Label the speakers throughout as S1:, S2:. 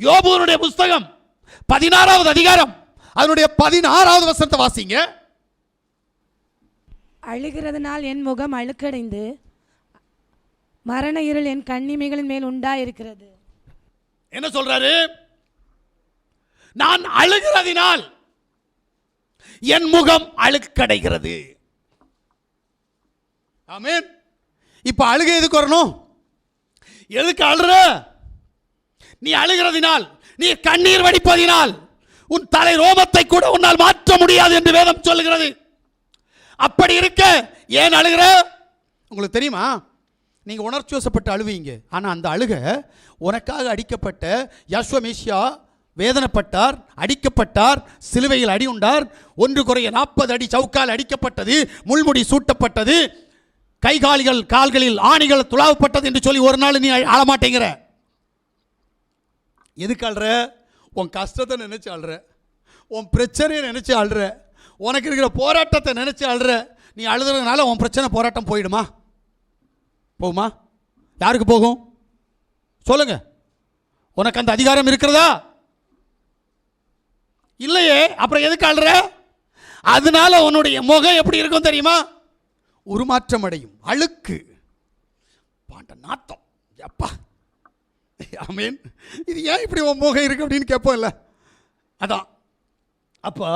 S1: யோபுனுடைய புஸ்தகம் பதினாறாவது அதிகாரம். அதனுடைய பதினாறாவது வசனத்தை வாசிங்க.
S2: அழுகிறதுனால் என் முகம் அழுக்கடைந்து மரண இருள் என் கண்ணிமைகளின் மேல் உண்டாயிருக்கிறது.
S1: என்ன சொல்றாரு? நான் அழுகிறதினால் என் முகம் அழுக்கடைகிறது. ஆமென். இப்ப அழுகை எதுக்கு வரணும். எதுக்கு அழுற? நீ அழுகிறதினால் நீ கண்ணீர் வடிப்பதினால் உன் தலை ரோமத்தை கூட உன்னால் மாற்ற முடியாது என்று வேதம் சொல்லுகிறது. அப்படி இருக்க ஏன் அழுகிற? உங்களுக்கு தெரியுமா? நீங்கள் உணர்ச்சி வசப்பட்டு அழுவீங்க. ஆனால் அந்த அழுக உனக்காக அடிக்கப்பட்ட யஸ்வமேஷியா வேதனைப்பட்டார் அடிக்கப்பட்டார் சிலுவையில் அடி உண்டார் ஒன்று குறைய நாற்பது அடி சவுக்கால் அடிக்கப்பட்டது முள்முடி சூட்டப்பட்டது கைகாலிகள் கால்களில் ஆணிகள் துளாவப்பட்டது என்று சொல்லி ஒரு நாள் நீ ஆளமாட்டேங்கிற எதுக்கு அழுற உன் கஷ்டத்தை நினச்சி அழுற உன் பிரச்சனையை நினச்சி அழுற உனக்கு இருக்கிற போராட்டத்தை நினச்சி அழுற நீ அழுதுறதுனால உன் பிரச்சனை போராட்டம் போயிடுமா? போகுமா? யாருக்கு போகும்? சொல்லுங்க. உனக்கு அந்த அதிகாரம் இருக்கிறதா? இல்லையே. அப்புறம் எதுக்கு அழுற அதனால உன்னுடைய முகம் எப்படி இருக்கும் தெரியுமா? உருமாற்றம் அடையும் அழுக்கு. பாண்ட நாத்தம். எப்பா. ஆமீன். இது ஏன் இப்படி உன் முகம் இருக்கு அப்படின்னு கேட்போம்ல அதான். அப்போ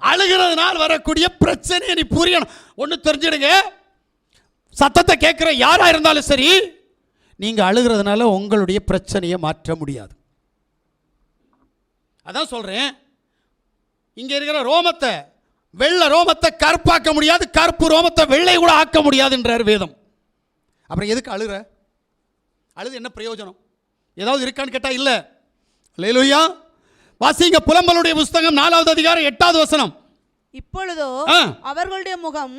S1: அழுகிறதுனால் வரக்கூடிய பிரச்சனையை நீ புரியணும். ஒன்று தெரிஞ்சிடுங்க. சத்தத்தை கேட்குற யாராக இருந்தாலும் சரி நீங்கள் அழுகிறதுனால உங்களுடைய பிரச்சனையை மாற்ற முடியாது. அதான் சொல்கிறேன் இங்கே இருக்கிற ரோமத்தை வெள்ளை ரோமத்தை கருப்பாக்க முடியாது கருப்பு ரோமத்தை வெள்ளை கூட ஆக்க முடியாதுன்றார் வேதம். அப்புறம் எதுக்கு அழுகிற அழுது என்ன பிரயோஜனம்? ஏதாவது இருக்கான்னு கேட்டால் இல்லை. லேலுயா வாசிங்க புலம்பலுடைய புஸ்தகம் நாலாவது அதிகாரம் எட்டாவது வசனம்.
S3: இப்பொழுதோ. அவர்களுடைய முகம்.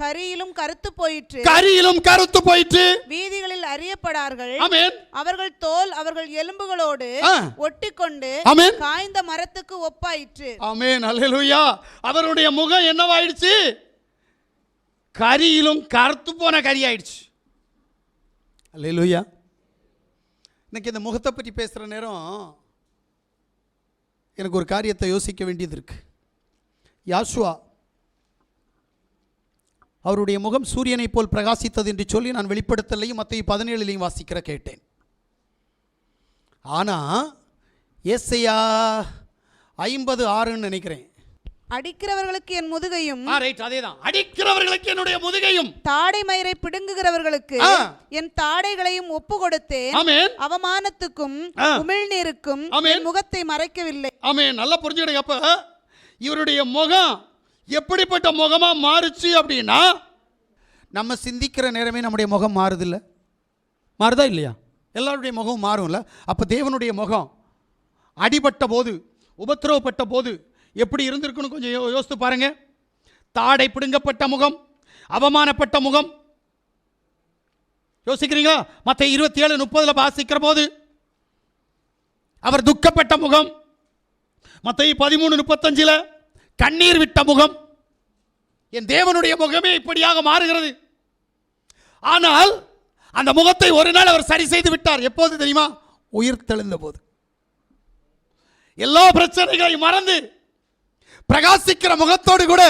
S3: கரியிலும் கருத்து போயிற்று.
S1: கரியிலும் கருத்து போயிற்று.
S3: வீதிகளில் அறியப்படார்கள்.
S1: ஆமென்.
S3: அவர்கள் தோல் அவர்கள் எலும்புகளோடு. ஒட்டிக்கொண்டு. காய்ந்த மரத்துக்கு ஒப்பாயிற்று.
S1: ஆமென் அல்லேலூயா அவருடைய முகம் என்னவாயிடுச்சு? கரியிலும் கருத்து போன கரி ஆயிடுச்சு அல்லேலூயா இன்றைக்கி இந்த முகத்தை பற்றி பேசுகிற நேரம் எனக்கு ஒரு காரியத்தை யோசிக்க வேண்டியது இருக்கு. யாசுவா அவருடைய முகம் சூரியனைப் போல் பிரகாசித்தது என்று சொல்லி நான் வெளிப்படுத்தலையும் மற்ற பதினேழுலையும் வாசிக்கிற கேட்டேன். ஆனால் ஏசையா ஐம்பது ஆறுன்னு நினைக்கிறேன்.
S3: அடிக்கிறவர்களுக்கு என் முதுகையும்
S1: ரைட் அதேதான். அடிக்கிறவர்களுக்கு என்னுடைய முதுகையும்.
S3: தாடை மயிரை பிடுங்குகிறவர்களுக்கு. என் தாடைகளையும் ஒப்பு கொடுத்தேன் அவமானத்துக்கும். உமிழ்நீருக்கும். என் முகத்தை மறைக்கவில்லை.
S1: ஆமென். நல்லா புரிஞ்சுக்கிடுங்க அப்ப இவருடைய முகம் எப்படிப்பட்ட முகமா மாறுச்சு அப்படின்னா நம்ம சிந்திக்கிற நேரமே நம்முடைய முகம் மாறுதில்ல. மாறுதா இல்லையா? எல்லாருடைய முகம் மாறும்ல. அப்போ தேவனுடைய முகம் அடிபட்ட போது உபத்திரவப்பட்ட போது எப்படி இருந்திருக்குன்னு கொஞ்சம் யோ- யோசித்து பாருங்க. தாடை பிடுங்கப்பட்ட முகம் அவமானப்பட்ட முகம். யோசிக்கிறீங்களா? மற்ற இருபத்தி ஏழு முப்பதில் வாசிக்கிற போது அவர் துக்கப்பட்ட முகம் மற்ற பதிமூணு முப்பத்தஞ்சில் கண்ணீர் விட்ட முகம். என் தேவனுடைய முகமே இப்படியாக மாறுகிறது. ஆனால் அந்த முகத்தை ஒரு நாள் அவர் சரி செய்து விட்டார். எப்போது தெரியுமா? உயிர் தெழுந்த போது எல்லா பிரச்சனைகளையும் மறந்து பிரகாசிக்கிற முகத்தோடு கூட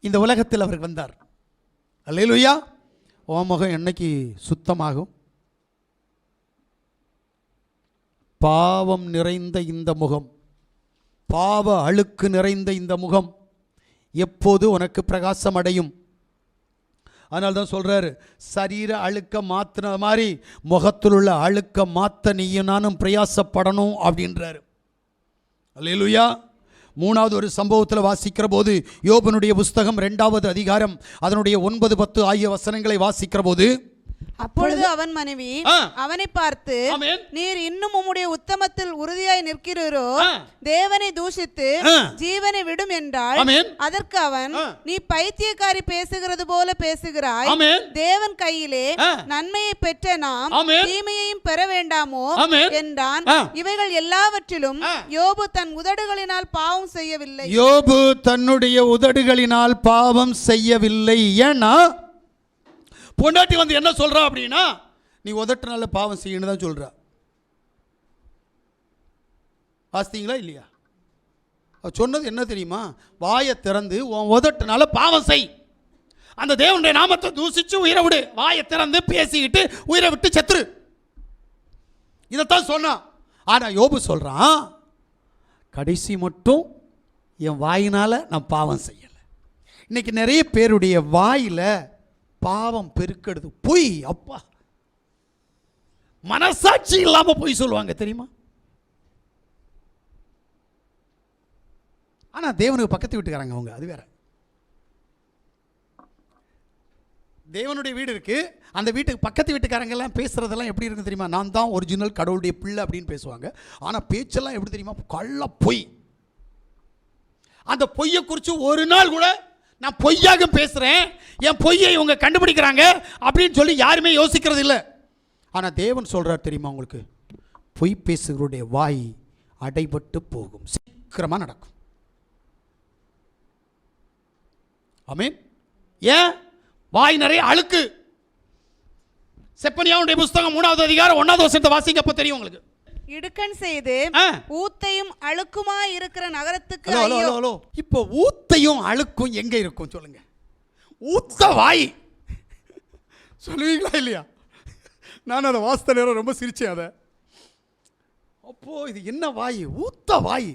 S1: இந்த உலகத்தில் அவர் வந்தார். அல்லேலூயா. ஓ முகம் என்னைக்கு சுத்தமாகும்? பாவம் நிறைந்த இந்த முகம் பாவ அழுக்கு நிறைந்த இந்த முகம் எப்போது உனக்கு பிரகாசம் அடையும்? அதனால தான் சொல்கிறாரு சரீர அழுக்க மாற்றின மாதிரி முகத்தில் உள்ள அழுக்க மாற்ற நீயும் நானும் பிரயாசப்படணும் அப்படின்றாரு. அல்லேலூயா. மூணாவது ஒரு சம்பவத்தில் வாசிக்கிற போது யோபனுடைய புஸ்தகம் ரெண்டாவது அதிகாரம் அதனுடைய ஒன்பது பத்து ஆகிய வசனங்களை வாசிக்கிற போது
S3: அப்பொழுது அவன் மனைவி. அவனை பார்த்து. நீர் இன்னும் உம்முடைய உத்தமத்தில் உறுதியாய் நிற்கிறீரோ. தேவனை தூஷித்து. ஜீவனை விடும் என்றால். அதற்கு அவன். நீ பைத்தியக்காரி பேசுகிறது போல பேசுகிறாய். தேவன் கையிலே. நன்மையை பெற்ற நாம். தீமையையும் பெற வேண்டாமோ. என்றான். இவைகள் எல்லாவற்றிலும். யோபு தன் உதடுகளினால் பாவம் செய்யவில்லை
S1: யோபு தன்னுடைய உதடுகளினால் பாவம் செய்யவில்லை ஏன்னா பொண்டாட்டி வந்து என்ன சொல்கிறா அப்படின்னா நீ உதட்டுனால பாவம் செய்யணும் தான் சொல்கிறா வாசித்தீங்களா இல்லையா? சொன்னது என்ன தெரியுமா? வாயை திறந்து உன் உதட்டினால பாவம் செய். அந்த தேவனுடைய நாமத்தை தூசிச்சு உயிரை விடு. வாயை திறந்து பேசிக்கிட்டு உயிரை விட்டு செத்துரு. இதைத்தான் சொன்னான். ஆனால் யோபு சொல்கிறான் கடைசி மட்டும் என் வாயினால் நான் பாவம் செய்யலை. இன்னைக்கு நிறைய பேருடைய வாயில் பாவம் பெருக்கெடுது பொய் அப்பா. மனசாட்சி இல்லாமல் பொய் சொல்லுவாங்க தெரியுமா? ஆனால் தேவனுக்கு பக்கத்து வீட்டுக்காரங்க அவங்க அது வேற. தேவனுடைய வீடு இருக்கு. அந்த வீட்டுக்கு பக்கத்து வீட்டுக்காரங்கெல்லாம் பேசுறதெல்லாம் எப்படி இருக்கு தெரியுமா? நான் தான் ஒரிஜினல் கடவுளுடைய பிள்ளை அப்படின்னு பேசுவாங்க. ஆனால் பேச்செல்லாம் எப்படி தெரியுமா? கள்ள பொய். அந்த பொய்யை குறித்து ஒரு நாள் கூட நான் பொய்யாக பேசுகிறேன் என் பொய்யை இவங்க கண்டுபிடிக்கிறாங்க அப்படின்னு சொல்லி யாருமே யோசிக்கிறது இல்லை. ஆனால் தேவன் சொல்கிறார் தெரியுமா உங்களுக்கு? பொய் பேசுகிறவருடைய வாய் அடைபட்டு போகும். சீக்கிரமாக நடக்கும். அமீன் ஏன்? வாய் நிறைய அழுக்கு. செப்பனியாவுடைய புஸ்தகம் மூணாவது அதிகாரம் ஒன்றாவது வருஷத்தை வாசிக்கப்போ தெரியும் உங்களுக்கு.
S3: இடுக்கண் செய்து. ஊத்தையும் அழுக்குமா இருக்கிற நகரத்துக்கு
S1: ஹலோ இப்போ ஊத்தையும் அழுக்கும் எங்கே இருக்கும் சொல்லுங்க? ஊத்த வாய். சொல்லுவீங்களா இல்லையா? நான் அதை வாசித்த நேரம் ரொம்ப சிரிச்சேன் அதை. அப்போ இது என்ன வாய்? ஊத்த வாய்.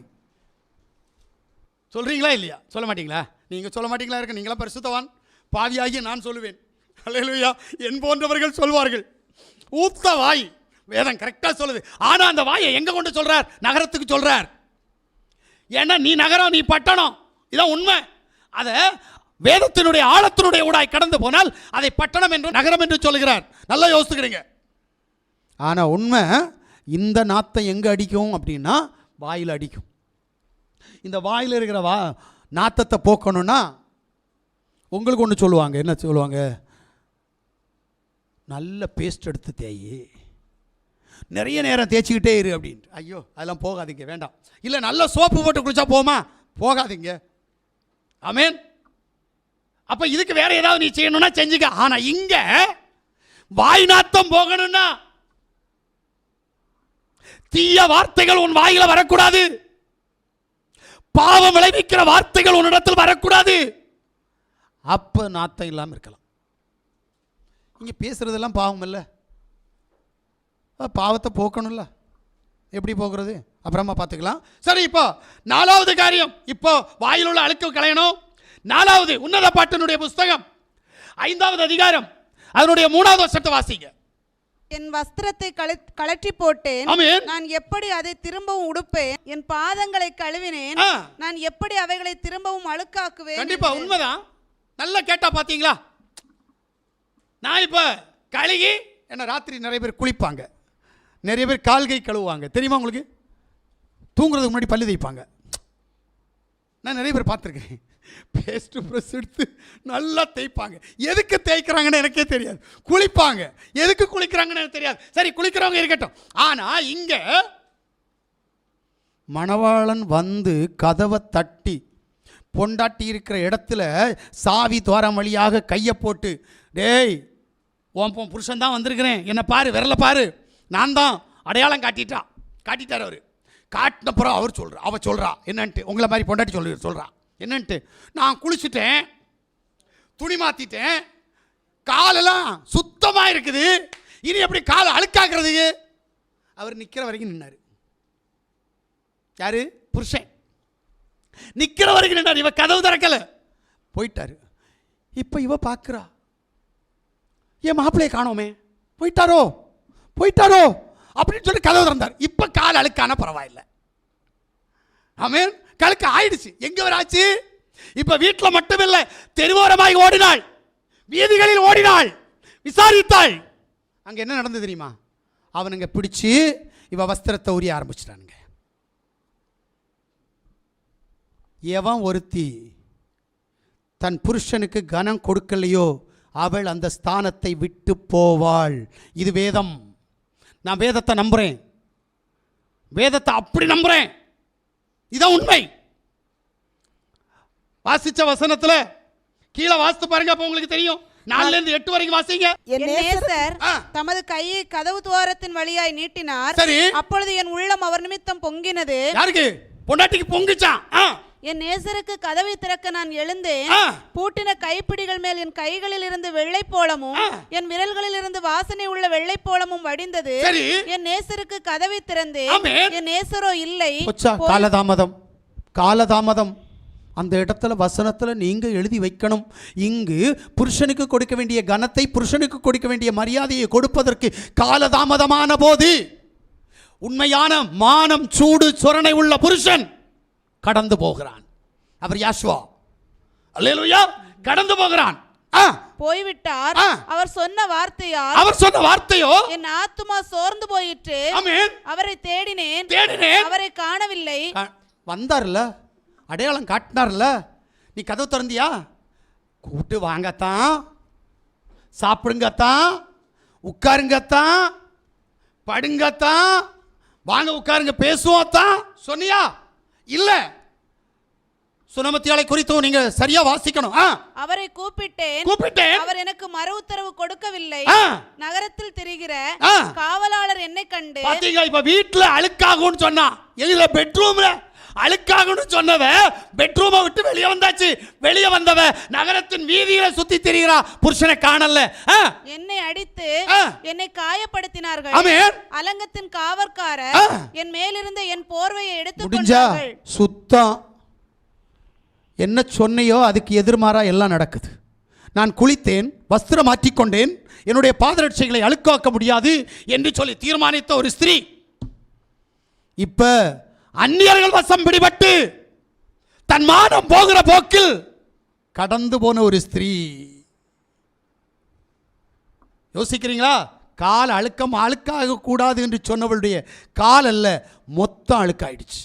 S1: சொல்றீங்களா இல்லையா? சொல்ல மாட்டீங்களா? நீங்க சொல்ல மாட்டீங்களா இருக்க நீங்களா பரிசுத்தவான். பாவியாகி நான் சொல்லுவேன். அல்லேலூயா என் போன்றவர்கள் சொல்வார்கள். ஊத்த வாய். வேதம் கரெக்டாக சொல்லுது. ஆனால் அந்த வாயை எங்கே கொண்டு சொல்கிறார் நகரத்துக்கு சொல்கிறார் ஏன்னா நீ நகரம் நீ பட்டணம். இதான் உண்மை. அதை வேதத்தினுடைய ஆழத்தினுடைய ஊடாய் கடந்து போனால் அதை பட்டணம் என்று நகரம் என்று சொல்லுகிறார். நல்லா யோசிச்சுக்கிறீங்க. ஆனால் உண்மை இந்த நாத்தை எங்கே அடிக்கும் அப்படின்னா வாயில் அடிக்கும். இந்த வாயில் இருக்கிற வா நாத்தத்தை போக்கணும்னா உங்களுக்கு ஒன்று சொல்லுவாங்க. என்ன சொல்லுவாங்க? நல்ல பேஸ்ட் எடுத்து தேயி. நிறைய நேரம் தேய்ச்சிக்கிட்டே இரு அப்படின்ட்டு. ஐயோ அதெல்லாம் போகாதீங்க வேண்டாம். இல்லை நல்ல சோப்பு போட்டு குளிச்சா போமா? போகாதீங்க. ஆமேன் அப்போ இதுக்கு வேற ஏதாவது நீ செய்யணும்னா செஞ்சுக்க. ஆனால் இங்கே வாய் நாத்தம் போகணும்னா தீய வார்த்தைகள் உன் வாயில வரக்கூடாது. பாவம் விளைவிக்கிற வார்த்தைகள் உன்னிடத்தில் வரக்கூடாது. அப்போ நாத்தம் இல்லாமல் இருக்கலாம். இங்கே பேசுறதெல்லாம் பாவம் இல்லை. பாவத்தை போக்கணும்ல. எப்படி போக்குறது? அப்புறமா பார்த்துக்கலாம். சரி இப்போ நாலாவது காரியம். இப்போ வாயில் உள்ள அழுக்கு களையணும். நாலாவது உன்னத பாட்டினுடைய புஸ்தகம். ஐந்தாவது அதிகாரம். அதனுடைய மூணாவது வருஷத்தை வாசிங்க.
S3: என் வஸ்திரத்தை கழற்றி போட்டேன். நான் எப்படி அதை திரும்பவும் உடுப்பேன்? என் பாதங்களை கழுவினேன். நான் எப்படி அவைகளை திரும்பவும் அழுக்காக்குவேன்
S1: கண்டிப்பா. உண்மைதான். நல்லா கேட்டா பாத்தீங்களா? நான் இப்ப கழுகி என்ன ராத்திரி நிறைய பேர் குளிப்பாங்க. நிறைய பேர் கால்கை கழுவுவாங்க. தெரியுமா உங்களுக்கு? தூங்குறதுக்கு முன்னாடி பல்லு தைப்பாங்க நான் நிறைய பேர் பார்த்துருக்கேன். பேஸ்ட் ப்ரெஸ் எடுத்து நல்லா தேய்ப்பாங்க. எதுக்கு தேய்க்கிறாங்கன்னு எனக்கே தெரியாது. குளிப்பாங்க. எதுக்கு குளிக்கிறாங்கன்னு எனக்கு தெரியாது. சரி குளிக்கிறவங்க இருக்கட்டும். ஆனால் இங்கே மணவாளன் வந்து கதவை தட்டி பொண்டாட்டி இருக்கிற இடத்துல சாவி துவாரம் வழியாக கையை போட்டு டேய் உன் புருஷன் தான் வந்திருக்கிறேன். என்னை பாரு விரல பாரு. நான் தான் அடையாளம் காட்டிட்டா. காட்டிட்டார் அவர். காட்டினப்புறம் அவர் சொல்கிறார் அவள் சொல்கிறா என்னன்ட்டு. உங்களை மாதிரி பொண்டாட்டி சொல்லி சொல்கிறா என்னன்ட்டு. நான் குளிச்சுட்டேன் துணி மாற்றிட்டேன் காலெல்லாம் சுத்தமாக இருக்குது. இனி எப்படி காலை அழுக்காக்குறதுக்கு அவர் நிற்கிற வரைக்கும் நின்னார். யாரு? புருஷன். நிற்கிற வரைக்கும் நின்றார் இவ கதவு திறக்கல. போயிட்டாரு. இப்போ இவ பார்க்குறா என் மாப்பிள்ளையை காணோமே. போயிட்டாரோ? போயிட்டாரோ? அப்படின்னு சொல்லி கதவு திறந்தார். இப்போ கால் அழுக்கான பரவாயில்லை. ஆமேன். கழுக்கு ஆயிடுச்சு. எங்க வராச்சு இப்போ வீட்டில் மட்டுமில்லை தெருவோரமாய் ஓடினாள். வீதிகளில் ஓடினாள். விசாரித்தாள். அங்கே என்ன நடந்தது தெரியுமா? அவனுங்க பிடிச்சி இவ வஸ்திரத்தை உரிய ஆரம்பிச்சிட்டானுங்க. எவன் ஒருத்தி தன் புருஷனுக்கு கனம் கொடுக்கலையோ அவள் அந்த ஸ்தானத்தை விட்டு போவாள். இது வேதம். நான் வேதத்தை நம்புறேன். வேதத்தை அப்படி நம்புறேன். இதான் உண்மை. வாசிச்ச வசனத்துல கீழே வாசித்து பாருங்க அப்போ உங்களுக்கு தெரியும். நாலுல இருந்து எட்டு வரைக்கும் வாசிங்க.
S3: என் நேசர்
S1: ஆ.
S3: தமது கையை கதவு துவாரத்தின் வழியாய் நீட்டினார்.
S1: சரி.
S3: அப்பொழுது என் உள்ளம் அவர் நிமித்தம் பொங்கினது.
S1: யாருக்கு? பொண்டாட்டிக்கு பொங்குச்சான். ஆ,
S3: என் நேசருக்கு கதவை திறக்க நான் எழுந்தேன். பூட்டின கைப்பிடிகள் மேல் என் கைகளில் இருந்து வெள்ளைப்போளமும்
S1: ஆ.
S3: என் விரல்களில் இருந்து வாசனை உள்ள வெள்ளைப்போளமும் வடிந்தது.
S1: சரி.
S3: என் நேசருக்கு கதவை திறந்தேன். என் நேசரோ இல்லை.
S1: காலதாமதம் காலதாமதம். அந்த இடத்துல வசனத்துல நீங்க எழுதி வைக்கணும். இங்கு புருஷனுக்கு கொடுக்க வேண்டிய கனத்தை புருஷனுக்கு கொடுக்க வேண்டிய மரியாதையை கொடுப்பதற்கு காலதாமதமான போது. உண்மையான மானம் சூடு சொரணை உள்ள புருஷன். கடந்து போகிறான். அவர் யாஷ்வா அல்லேலூயா கடந்து போகிறான்.
S3: போய்விட்டார். அவர் சொன்ன வார்த்தையால்
S1: அவர் சொன்ன வார்த்தையோ?
S3: என் ஆத்துமா சோர்ந்து போயிற்று. அவரை தேடினேன்.
S1: தேடினேன்.
S3: அவரை காணவில்லை.
S1: வந்தார்ல? அடையாளம் காட்டினார்ல? நீ கதவு திறந்தியா? கூப்பிட்டு வாங்கத்தான். சாப்பிடுங்கத்தான். உட்காருங்கத்தான். படுங்கத்தான். வாங்க உட்காருங்க பேசுவோத்தான் சொன்னியா? இல்ல. சுனமத்தியாலை குறித்தும் நீங்க சரியா வாசிக்கணும்.
S3: அவரை கூப்பிட்டேன்.
S1: கூப்பிட்டேன்.
S3: அவர் எனக்கு மறு உத்தரவு கொடுக்கவில்லை. நகரத்தில் திரிகிற. காவலாளர் என்னை கண்டு
S1: பாத்தீங்க இப்ப வீட்டுல அழுக்காகும்னு சொன்னா எதுல பெட்ரூம்ல அழுக்காகும்னு சொன்னவ பெட்ரூமை விட்டு வெளியே வந்தாச்சு. வெளியே வந்தவ நகரத்தின் வீதியில சுத்தி திரிகிறா புருஷனை காணல. ஆ,
S3: என்னை அடித்து
S1: ஆ.
S3: என்னை காயப்படுத்தினார்கள்.
S1: ஆமென்.
S3: அலங்கத்தின் காவற்காரர்
S1: ஆ.
S3: என் மேலிருந்த என் போர்வையை எடுத்துக்
S1: முடிஞ்சா சுத்தம். என்ன சொன்னையோ அதுக்கு எதிர்மாறா எல்லாம் நடக்குது. நான் குளித்தேன் வஸ்திரம் மாற்றிக்கொண்டேன் என்னுடைய பாதரட்சைகளை அழுக்காக்க முடியாது என்று சொல்லி தீர்மானித்த ஒரு ஸ்திரீ. இப்ப அந்நியர்கள் வசம் பிடிபட்டு தன் மானம் போகிற போக்கில் கடந்து போன ஒரு ஸ்திரீ. யோசிக்கிறீங்களா? கால் அழுக்கம் அழுக்காக கூடாது என்று சொன்னவளுடைய கால் அல்ல மொத்தம் அழுக்காயிடுச்சு.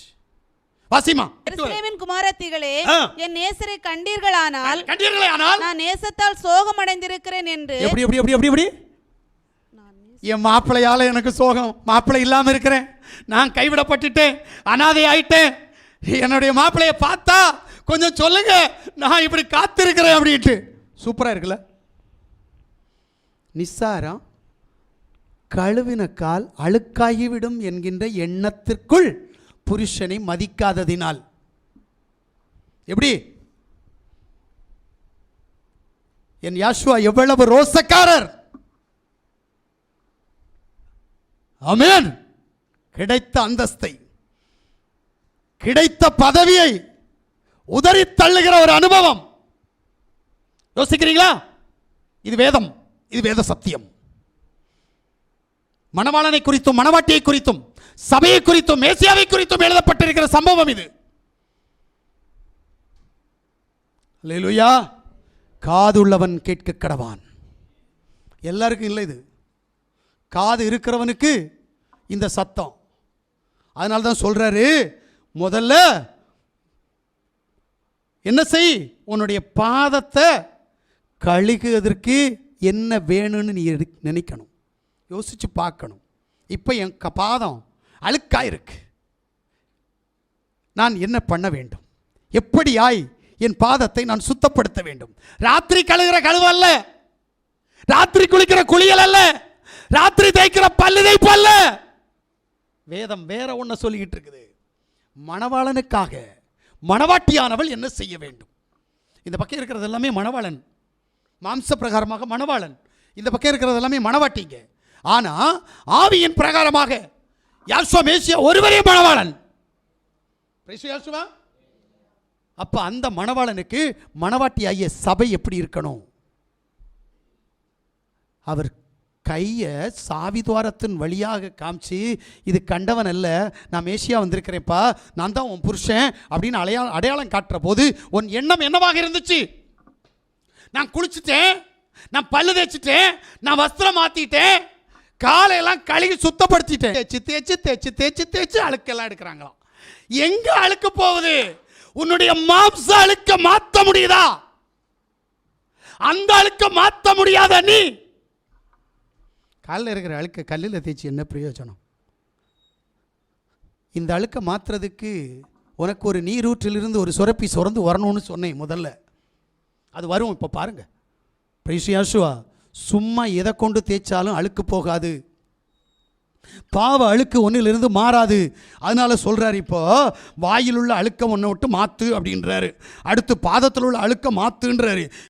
S1: வாசிமா
S3: எருசலேமின் குமாரத்திகளே. என் நேசரை கண்டீர்களானால்
S1: கண்டீர்களே ஆனால்
S3: நான் நேசத்தால் சோகமடைந்திருக்கிறேன் என்று
S1: எப்படி எப்படி எப்படி எப்படி எப்படி? என் மாப்பிள்ளையால் எனக்கு சோகம். மாப்பிள்ளை இல்லாமல் இருக்கிறேன். நான் கைவிடப்பட்டுட்டேன். அனாதை ஆயிட்டேன். என்னுடைய மாப்பிள்ளையை பார்த்தா கொஞ்சம் சொல்லுங்க நான் இப்படி காத்திருக்கிறேன் அப்படின்ட்டு. சூப்பரா இருக்குல்ல? நிஸ்ஸாரம் கழுவின கால் அழுக்காகிவிடும் என்கின்ற எண்ணத்திற்குள் புருஷனை மதிக்காததினால். எப்படி? என் யாஷ்வா எவ்வளவு ரோசக்காரர்! அமேன் கிடைத்த அந்தஸ்தை கிடைத்த பதவியை உதறி தள்ளுகிற ஒரு அனுபவம். யோசிக்கிறீங்களா? இது வேதம் இது வேத சத்தியம். மணவாளனை குறித்தும் மணவாட்டியை குறித்தும் சபையை குறித்தும் மேசியாவை குறித்தும் எழுதப்பட்டிருக்கிற சம்பவம் இது. அல்லேலூயா காதுள்ளவன் கேட்க கடவான். எல்லாருக்கும் இல்லை இது. காது இருக்கிறவனுக்கு இந்த சத்தம். அதனால தான் சொல்கிறாரு முதல்ல என்ன செய் உன்னுடைய பாதத்தை கழுகுவதற்கு என்ன வேணும்னு நீ நினைக்கணும். யோசித்து பார்க்கணும். இப்போ என் க பாதம் அழுக்காயிருக்கு. நான் என்ன பண்ண வேண்டும்? எப்படியாய் என் பாதத்தை நான் சுத்தப்படுத்த வேண்டும்? ராத்திரி கழுகிற கழுவல்ல. அல்ல ராத்திரி குளிக்கிற குளியல் அல்ல. ராத்திரி தேய்க்கிற பல்லு தேய்ப்பு வேதம் வேற ஒன்றை சொல்லிக்கிட்டு இருக்குது. மணவாளனுக்காக மணவாட்டியானவள் என்ன செய்ய வேண்டும்? இந்த பக்கம் இருக்கிறது எல்லாமே மணவாளன். மாம்ச பிரகாரமாக மணவாளன். இந்த பக்கம் இருக்கிறது எல்லாமே மணவாட்டிங்க. ஆனால் ஆவியின் பிரகாரமாக யாசுவா மேசியா ஒருவரே மணவாளன். Praise யாசுவா அப்போ அந்த மணவாளனுக்கு மணவாட்டி ஆகிய சபை எப்படி இருக்கணும்? அவர் கையை சாவிதுவாரத்தின் வழியாக காமிச்சு இது கண்டவன் அல்ல நான் மேசியா வந்திருக்கிறேப்பா நான் தான் உன் புருஷன் அப்படின்னு அடையா அடையாளம் காட்டுற போது உன் எண்ணம் என்னவாக இருந்துச்சு? நான் குளிச்சுட்டேன் நான் பல்லு தேய்ச்சிட்டேன் நான் வஸ்திரம் மாற்றிட்டேன் காலையெல்லாம் கழுகி சுத்தப்படுத்திட்டேன். தேய்ச்சி தேய்ச்சி தேய்ச்சி தேய்ச்சி தேய்ச்சி அழுக்கெல்லாம் எடுக்கிறாங்களாம். எங்க அழுக்கு போகுது? உன்னுடைய மாம்ச அழுக்க மாற்ற முடியுதா? அந்த அழுக்க மாற்ற முடியாத நீ காலில் இருக்கிற அழுக்க கல்லில் தேய்ச்சி என்ன பிரயோஜனம்? இந்த அழுக்க மாற்றுறதுக்கு உனக்கு ஒரு நீரூற்றிலிருந்து ஒரு சுரப்பி சுரந்து வரணும்னு சொன்னேன் முதல்ல. அது வரும் இப்போ பாருங்கள் பிரைசியாசுவா சும்மா எதை கொண்டு தேய்ச்சாலும் அழுக்கு போகாது. பாவ அழுக்கு ஒன்றிலிருந்து மாறாது. அதனால சொல்கிறார் இப்போ வாயில் உள்ள அழுக்க ஒன்றை விட்டு மாற்று அப்படின்றாரு. அடுத்து பாதத்தில் உள்ள அழுக்க மாற்றுன்றாரு